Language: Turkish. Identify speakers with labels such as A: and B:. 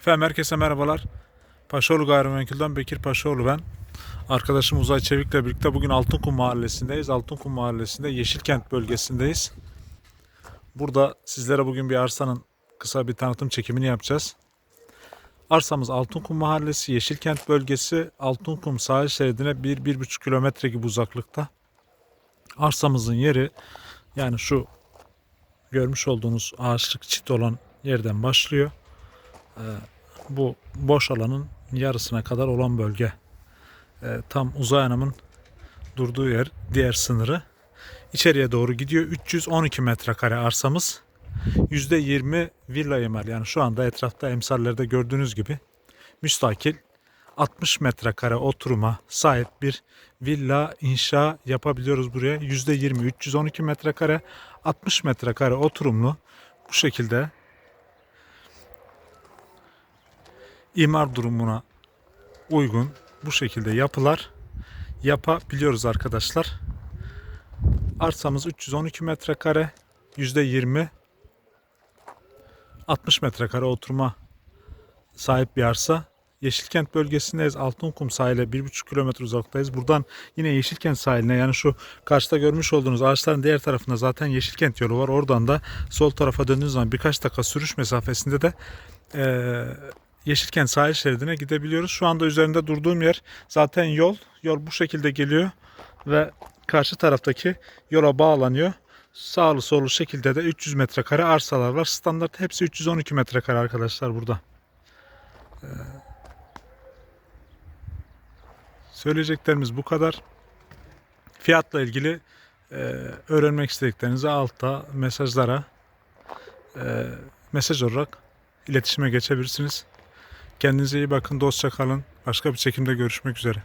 A: Efendim herkese merhabalar. Paşaoğlu Gayrimenkul'den Bekir Paşaoğlu ben. Arkadaşım Uzay Çevik'le birlikte bugün Altınkum Mahallesi'ndeyiz. Altınkum Mahallesi'nde Yeşilkent bölgesindeyiz. Burada sizlere bugün bir arsanın kısa bir tanıtım çekimini yapacağız. Arsamız Altınkum Mahallesi, Yeşilkent bölgesi, Altınkum sahil şeridine 1-1,5 kilometre gibi uzaklıkta. Arsamızın yeri yani şu görmüş olduğunuz ağaçlık çit olan yerden başlıyor bu boş alanın yarısına kadar olan bölge. Ee, tam Uzay Hanım'ın durduğu yer, diğer sınırı. İçeriye doğru gidiyor. 312 metrekare arsamız. %20 villa imar. Yani şu anda etrafta emsallerde gördüğünüz gibi müstakil 60 metrekare oturuma sahip bir villa inşa yapabiliyoruz buraya. %20 312 metrekare 60 metrekare oturumlu bu şekilde imar durumuna uygun bu şekilde yapılar yapabiliyoruz arkadaşlar. Arsamız 312 metrekare, %20 60 metrekare oturma sahip bir arsa. Yeşilkent bölgesindeyiz. Altınkum sahile 1,5 kilometre uzaktayız. Buradan yine Yeşilkent sahiline yani şu karşıda görmüş olduğunuz ağaçların diğer tarafında zaten Yeşilkent yolu var. Oradan da sol tarafa döndüğünüz zaman birkaç dakika sürüş mesafesinde de eee Yeşilkent sahil şeridine gidebiliyoruz. Şu anda üzerinde durduğum yer zaten yol. Yol bu şekilde geliyor ve karşı taraftaki yola bağlanıyor. Sağlı sollu şekilde de 300 metrekare arsalar var. Standart hepsi 312 metrekare arkadaşlar burada. Ee, söyleyeceklerimiz bu kadar. Fiyatla ilgili e, öğrenmek istediklerinizi altta mesajlara e, mesaj olarak iletişime geçebilirsiniz. Kendinize iyi bakın, dostça kalın. Başka bir çekimde görüşmek üzere.